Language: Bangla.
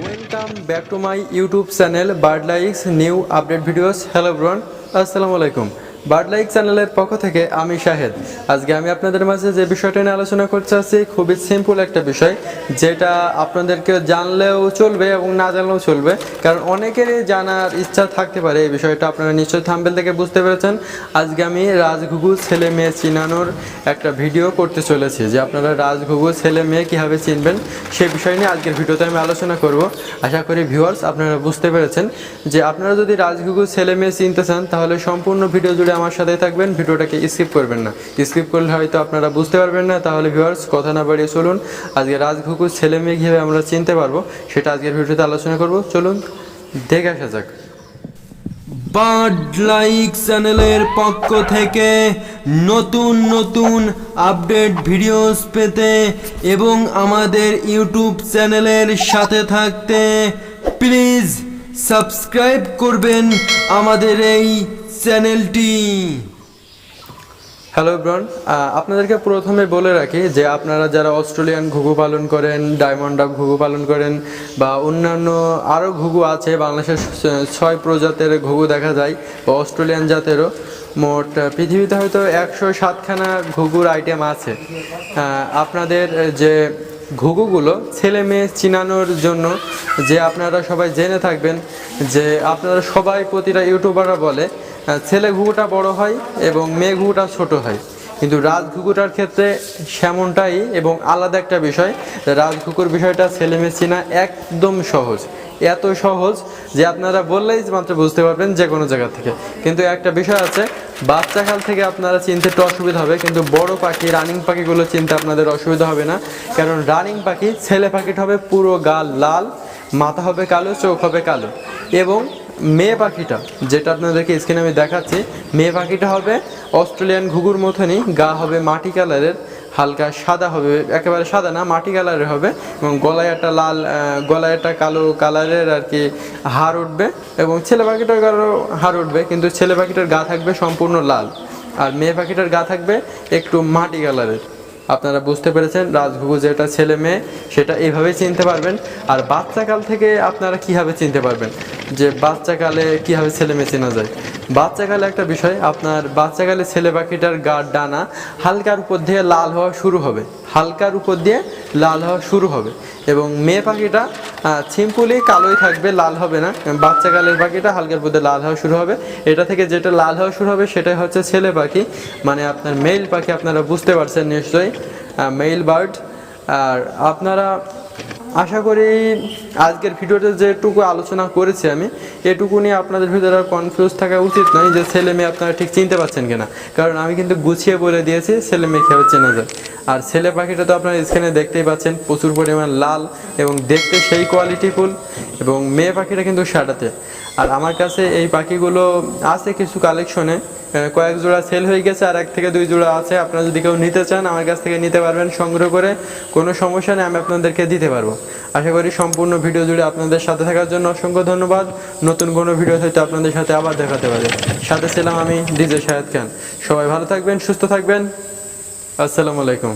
Welcome back to my YouTube channel bird likes new update videos hello ব্রন আসসালামু আলাইকুম বার্ড লাইক চ্যানেলের পক্ষ থেকে আমি শাহেদ। আজকে আমি আপনাদের মাঝে যে বিষয়টা নিয়ে আলোচনা করতে চাচ্ছি, খুবই সিম্পল একটা বিষয়, যেটা আপনাদেরকে জানলেও চলবে এবং না জানলেও চলবে। কারণ অনেকেরই জানার ইচ্ছা থাকতে পারে এই বিষয়টা, আপনারা নিশ্চয়ই থাম্বেল থেকে বুঝতে পেরেছেন। আজকে আমি রাজঘুঘু ছেলে মেয়ে চিনানোর একটা ভিডিও করতে চলেছি, যে আপনারা রাজঘুঘু ছেলে মেয়ে কীভাবে চিনবেন সে বিষয় নিয়ে আজকের ভিডিওতে আমি আলোচনা করব। আশা করি ভিউয়ার্স আপনারা বুঝতে পেরেছেন যে আপনারা যদি রাজঘুঘু ছেলে মেয়ে চিনতে চান, তাহলে সম্পূর্ণ ভিডিও জুড়ে আমার সাথে থাকবেন, ভিডিওটাকে স্কিপ করবেন না। স্কিপ করলে হয়তো আপনারা বুঝতে পারবেন না, তাহলে ভিউয়ার্স কথা না বাড়িয়ে চলুন। আজকে রাজঘুঘু ছেলে মেয়ে কীভাবে আমরা চিনতে পারব, সেটা আজকের ভিডিওতে আলোচনা করব। চলুন, দেখে আসা যাক। বার্ড লাইক চ্যানেলের পক্ষ থেকে নতুন নতুন আপডেট ভিডিওস পেতে এবং আমাদের ইউটিউব চ্যানেলের সাথে থাকতে প্লিজ সাবস্ক্রাইব করবেন আমাদের এই চ্যানেলটি। হ্যালো ব্রন আপনাদেরকে প্রথমে বলে রাখি যে আপনারা যারা অস্ট্রেলিয়ান ঘুঘু পালন করেন, ডায়মন্ড ডাক ঘুঘু পালন করেন, বা অন্যান্য আরও ঘুঘু আছে, বাংলাদেশের ছয় প্রজাতের ঘুঘু দেখা যায়, বা অস্ট্রেলিয়ান জাতেরও, মোট পৃথিবীতে হয়তো একশো সাতখানা ঘুঘুর আইটেম আছে। আপনাদের যে ঘুঘুগুলো ছেলে মেয়ে চিনানোর জন্য যে আপনারা সবাই জেনে থাকবেন যে আপনারা সবাই প্রতিটা ইউটিউবাররা বলে ছেলে ঘুঘুটা বড় হয় এবং মেয়ে ঘুঘুটা ছোট হয়। কিন্তু রাজ ঘুঘুটার ক্ষেত্রে সেমনটাই এবং আলাদা একটা বিষয় রাজ ঘুঘুর বিষয়টা ছেলে মেয়ে চিনা একদম সহজ। এত সহজ যে আপনারা বললেই মাত্র বুঝতে পারবেন যে কোনো জায়গা থেকে। কিন্তু একটা বিষয় আছে বাচ্চাকাল থেকে আপনারা চিনতে একটু অসুবিধা হবে, কিন্তু বড় পাখি রানিং পাখিগুলো চিনতে আপনাদের অসুবিধা হবে না। কারণ রানিং পাখি, ছেলে পাখিটা হবে পুরো গাল লাল, মাথা হবে কালো, চোখ হবে কালো। এবং মেয়ে পাখিটা, যেটা আপনাদেরকে স্ক্রিনে আমি দেখাচ্ছি, মেয়ে পাখিটা হবে অস্ট্রেলিয়ান ঘুঘুর মতনই, গা হবে মাটি কালারের হালকা সাদা হবে, একেবারে সাদা না, মাটি কালারের হবে এবং গলায় একটা লাল গলায় একটা কালো কালারের আর কি হাড় উঠবে এবং ছেলে পাখিটার কারও হাড় উঠবে, কিন্তু ছেলে পাখিটার গা থাকবে সম্পূর্ণ লাল। আর মেয়ে পাখিটার গা থাকবে একটু মাটি কালারের আপনারা বুঝতে পেরেছেন, রাজঘুঘু যেটা ছেলে মেয়ে, সেটা এইভাবেই চিনতে পারবেন। আর বাচ্চাকাল থেকে আপনারা কীভাবে চিনতে পারবেন? যে বাচ্চাকালে কীভাবে ছেলে মেয়ে চেনা যায়। বাচ্চাকালে একটা বিষয়, আপনার বাচ্চাকালে ছেলে পাখিটার গার ডানা হালকার উপর দিয়ে লাল হওয়া শুরু হবে। হালকার উপর দিয়ে লাল হওয়া শুরু হবে এবং মেয়ে পাখিটা সিম্পলি কালোই থাকবে, লাল হবে না। বাচ্চাকালের পাখিটা হালকার উপর দিয়ে লাল হওয়া শুরু হবে। এটা থেকে যেটা লাল হওয়া শুরু হবে সেটাই হচ্ছে ছেলে পাখি। মানে আপনার মেল পাখি আপনারা বুঝতে পারছেন নিশ্চয়ই। মেল বার্ড আর আপনারা আশা করি আজকের ভিডিওতে যেটুকু আলোচনা করেছি আমি, এটুকু নিয়ে আপনাদের ভিতরে আর কনফিউজ থাকা উচিত নয় যে ছেলে মেয়ে আপনারা ঠিক চিনতে পারছেন কিনা। কারণ আমি কিন্তু গুছিয়ে বলে দিয়েছি, ছেলে মেয়ে কীভাবে চেনা যায় আর ছেলে পাখিটা তো আপনারা স্ক্রিনে দেখতেই পাচ্ছেন, প্রচুর পরিমাণ লাল এবং দেখতে সেই কোয়ালিটিফুল এবং মেয়ে পাখিটা কিন্তু সাটাতে আর আমার কাছে এই পাখিগুলো আছে কিছু কালেকশনে কয়েক জোড়া সেল হয়ে গেছে আর এক থেকে দুই জোড়া আছে। আপনারা যদি কেউ নিতে চান, আমার কাছ থেকে নিতে পারবেন সংগ্রহ করে। কোনো সমস্যা নেই, আমি আপনাদেরকে দিতে পারব। আশা করি সম্পূর্ণ ভিডিও জুড়ে আপনাদের সাথে থাকার জন্য অসংখ্য ধন্যবাদ। নতুন কোনো ভিডিও হয়তো আপনাদের সাথে আবার দেখাতে পারে সাথে ছিলাম আমি ডিজে শাহেদ খান। সবাই ভালো থাকবেন, সুস্থ থাকবেন। আসসালামু আলাইকুম।